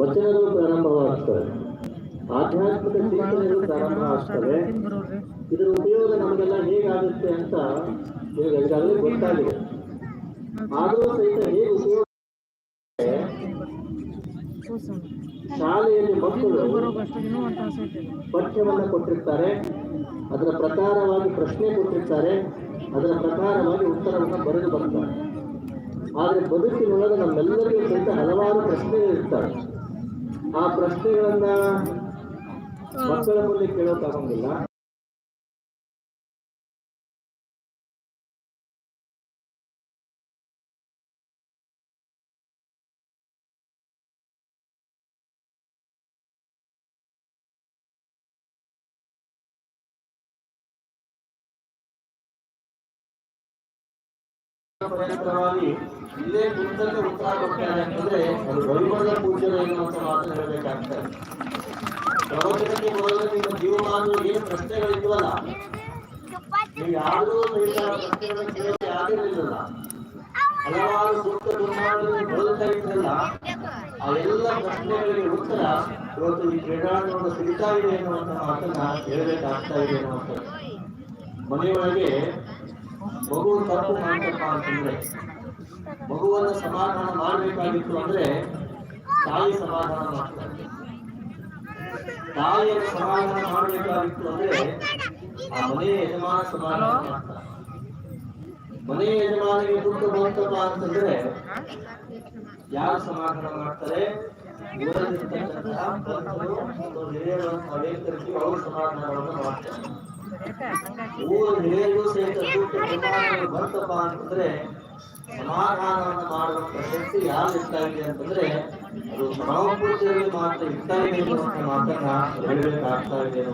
ವಚನಗಳು ಪ್ರಾರಂಭವಾಗ್ತವೆ. ಆಧ್ಯಾತ್ಮಿಕ ಚಿಂತನೆಗಳು ಪ್ರಾರಂಭ ಆಗ್ತವೆ. ಇದರ ಉಪಯೋಗ ನಮಗೆಲ್ಲ ಹೇಗಾಗುತ್ತೆ ಅಂತ ನಿಮಗೆ ಈಗಾಗಲೇ ಗೊತ್ತಾಗಿದೆ. ಆದರೂ ಸಹಿತ ಹೇಗೆ ಉಪಯೋಗ ಶಾಲೆಯಲ್ಲಿ ಮಕ್ಕಳು ಪಠ್ಯವನ್ನು ಕೊಟ್ಟಿರ್ತಾರೆ, ಅದರ ಪ್ರಕಾರವಾಗಿ ಪ್ರಶ್ನೆ ಕೊಟ್ಟಿರ್ತಾರೆ, ಅದರ ಪ್ರಕಾರವಾಗಿ ಉತ್ತರವನ್ನು ಬರೆದು ಬರ್ತಾರೆ. ಆದರೆ ಬದುಕಿನೊಳಗೆ ನಮ್ಮೆಲ್ಲರಿಗೂ ಸಹಿತ ಹಲವಾರು ಪ್ರಶ್ನೆಗಳು ಇರ್ತವೆ ಆ ಪ್ರಶ್ನೆಗಳನ್ನ ಮಕ್ಕಳ ಮುಂದೆ ಕೇಳೋಕ್ಕಾಗಂಗಿಲ್ಲ ಪರ್ಯಂತರವಾಗಿ ಇಲ್ಲೇ ಕುರಿತಂತೆ ಉತ್ತರ ಕೊಡ್ತಾರೆ ಅಂತಂದ್ರೆ ಅದು ವೈಭವದ ಪೂಜೆ ಎನ್ನುವಂತ ಮಾತನ್ನು ಹೇಳಬೇಕಾಗ್ತದೆ. ಪ್ರವಚನಕ್ಕೆ ಮೊದಲು ನಿಮ್ಮ ಜೀವಮಾನ ಏನು ಪ್ರಶ್ನೆಗಳಿದ್ವಲ್ಲ ನೀವು ಯಾರೂ ಪ್ರಶ್ನೆಗಳನ್ನು ಆಗಿರಲಿಲ್ಲ ಹಲವಾರು ಸೂಕ್ತ ದುರ್ಮಾರ್ಗಗಳನ್ನು ಬದುಕ್ತಾ ಇದ್ರಲ್ಲ ಅವೆಲ್ಲ ಪ್ರಶ್ನೆಗಳಿಗೆ ಉತ್ತರ ಇವತ್ತು ಈ ಕ್ರೀಡಾಂಗಣ ಸಿಗ್ತಾ ಇದೆ ಎನ್ನುವಂತ ಮಾತನ್ನ ಹೇಳಬೇಕಾಗ್ತಾ ಇದೆ ಅನ್ನುವಂಥದ್ದು ಮನೆಯೊಳಗೆ ಮಗು ತಪ್ಪು ಮಾಡ್ತಪ್ಪ ಅಂತಂದ್ರೆ ಮಗುವನ್ನು ಸಮಾಧಾನ ಮಾಡಬೇಕಾಗಿತ್ತು ಅಂದ್ರೆ ತಾಯಿ ಸಮಾಧಾನ ಮಾಡ್ತಾರೆ ತಾಯಿಯನ್ನು ಸಮಾಧಾನ ಮಾಡಬೇಕಾಗಿತ್ತು ಅಂದ್ರೆ ಆ ಮನೆಯ ಯಜಮಾನ ಸಮಾಧಾನ ಮಾಡ್ತಾರೆ ಮನೆಯ ಯಜಮಾನಿಗೆ ದುಃಖ ಬಂತಪ್ಪ ಅಂತಂದ್ರೆ ಯಾರು ಸಮಾಧಾನ ಮಾಡ್ತಾರೆ ಇವರಲ್ಲಿರ್ತಕ್ಕಂತಹ ನಾವೇನ್ ಅವರು ಸಮಾಧಾನವನ್ನು ಮಾಡ್ತಾರೆ. ಊರು ಹಿರಿಯರಿಗೂ ಸಹಿತ ಬಂತಪ್ಪ ಅಂತಂದ್ರೆ ಸಮಾಧಾನವನ್ನು ಮಾಡುವಂತ ಶಕ್ತಿ ಯಾರು ಇರ್ತಾ ಇದೆ ಅಂತಂದ್ರೆ ಅದು ಪರಮಪೂಜ್ಯರಲ್ಲಿ ಮಾತ್ರ ಇರ್ತಾ ಇದೆ ಅನ್ನುವಂಥ ಮಾತನ್ನ ಹೇಳಬೇಕಾಗ್ತಾ ಇದೆ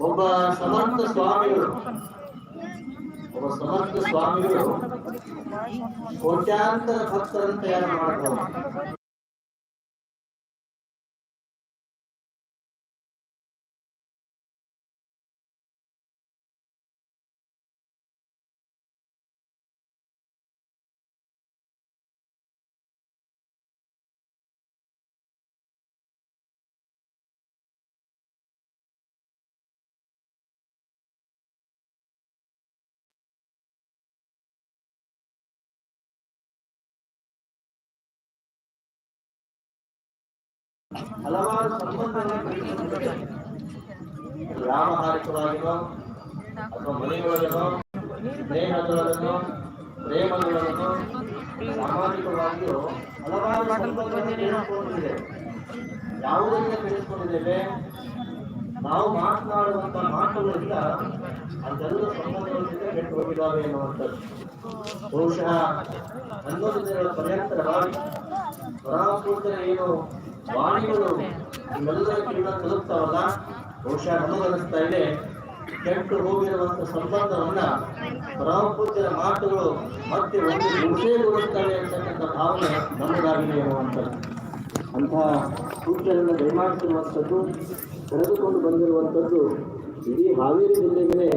ಒಬ್ಬ ಸಮರ್ಥ ಸ್ವಾಮಿಗಳು, ಒಬ್ಬ ಸಮರ್ಥ ಸ್ವಾಮಿಗಳು ಕೋಟ್ಯಾಂತರ ಭಕ್ತರನ್ನು ತಯಾರು ಮಾಡಬಹುದು ಹಲವಾರು. ವ್ಯಾವಹಾರಿಕವಾಗಿನೋ ಅಥವಾ ಮನೆಗಳಲ್ಲೋ ಸ್ನೇಹಗಳನ್ನು ಪ್ರೇಮಗಳನ್ನು ಸಾಮಾಜಿಕವಾಗಿಯೂ ಹಲವಾರು ಸಂಬಂಧಗಳನ್ನು ಬೆಳೆಸಿಕೊಂಡಿದೆ ಯಾವುದರಿಂದ ಬೆಳೆಸಿಕೊಂಡಿದ್ದೇವೆ ನಾವು ಮಾತನಾಡುವಂತ ಮಾತುಗಳಿಂದ ಅದೆಲ್ಲ ಸಂಬಂಧಗಳ ಜೊತೆ ಕೆಟ್ಟು ಹೋಗಿದ್ದಾವೆ ಎನ್ನುವಂಥದ್ದು. ಬಹುಶಃ ಹನ್ನೊಂದು ದಿನಗಳ ಪರ್ಯಂತರವಾಗಿ ಪರಾಮೂರ್ತನ ಏನು ವಾಣಿಗಳು ಇವೆಲ್ಲರ ಕಿವಿನ ತಲುಪ್ತಾವಲ್ಲ, ಬಹುಶಃ ನಮಗನಿಸ್ತಾ ಇದೆ, ಕೆಟ್ಟು ಹೋಗಿರುವಂತ ಸಂಬಂಧವನ್ನ ಪರಾಮೂರ್ತಿಯ ಮಾತುಗಳು ಮತ್ತೆ ಒಂದು ಗುರುತೇ ಅಂತಕ್ಕಂಥ ಭಾವನೆ ನಮ್ಮದಾಗಿದೆ ಎನ್ನುವಂಥದ್ದು. ಅಂತಹ ಸೂಚನೆಯನ್ನು ದಯಮಾಡಿಸಿರುವಂಥದ್ದು ಕರೆದುಕೊಂಡು ಬಂದಿರುವಂಥದ್ದು ಇಡೀ ಹಾವೇರಿ ಜಿಲ್ಲೆಗೆ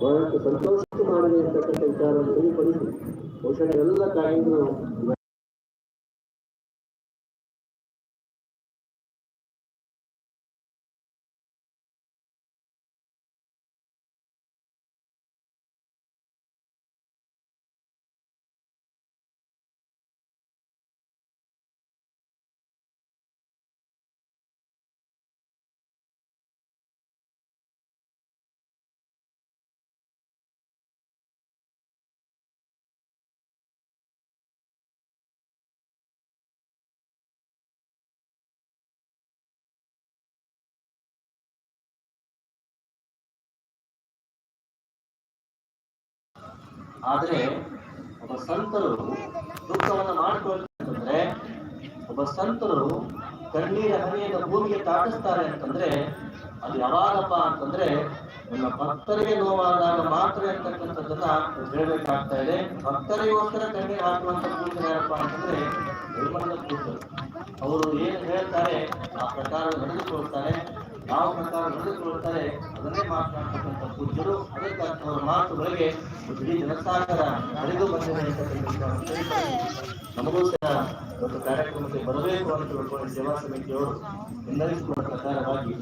ಬಹಳಷ್ಟು ಸಂತೋಷ ಮಾಡಿದೆ ಅಂತಕ್ಕಂಥ ವಿಚಾರವನ್ನು ತಿಳಿಪಡಿಸಿ ಬಹುಶಃ ಎಲ್ಲ ತಾಯಂದಿರು ಆದ್ರೆ ಒಬ್ಬ ಸಂತರು ದುಃಖವನ್ನು ಮಾಡ್ಕೊಳ್ತಂದ್ರೆ ಒಬ್ಬ ಸಂತರು ಕಣ್ಣೀರ ಹನಿಯನ್ನು ಭೂಮಿಗೆ ತಾಟಿಸ್ತಾರೆ ಅಂತಂದ್ರೆ, ಅದು ಯಾವಾಗಪ್ಪ ಅಂತಂದ್ರೆ ನನ್ನ ಭಕ್ತರಿಗೆ ನೋವಾದಾಗ ಮಾತ್ರ ಅಂತಕ್ಕಂಥದ್ದನ್ನ ಹೇಳಬೇಕಾಗ್ತಾ ಇದೆ. ಭಕ್ತರಿಗೋಸ್ಕರ ಕಣ್ಣೀರು ಹಾಕುವಂತ ಪೂಜೆ ಯಾರಪ್ಪ ಅಂತಂದ್ರೆ ಅವರು ಏನು ಹೇಳ್ತಾರೆ, ಆ ಪ್ರಕಾರ ನಡೆದುಕೊಳ್ತಾರೆ. ಯಾವ ಪ್ರಕಾರ ನಡೆದುಕೊಳ್ಳುತ್ತಾರೆ ಅದನ್ನೇ ಮಾತನಾಡತಕ್ಕಂಥ ಪೂಜ್ಯರು ಅದಕ್ಕೆ ಅವರ ಮಾತುಗಳಿಗೆ ಇಡೀ ಜನಸಾಗರ ಹರಿದು ಬಂದಿದೆ ನಮಗೂ ಸಹ ಒಂದು ಕಾರ್ಯಕ್ರಮಕ್ಕೆ ಬರಬೇಕು ಅಂತ ತಿಳ್ಕೊಂಡು ಸೇವಾ ಸಮಿತಿಯವರು ಎಲ್ಲರಿಗೂ ಪ್ರಕಾರವಾಗಿ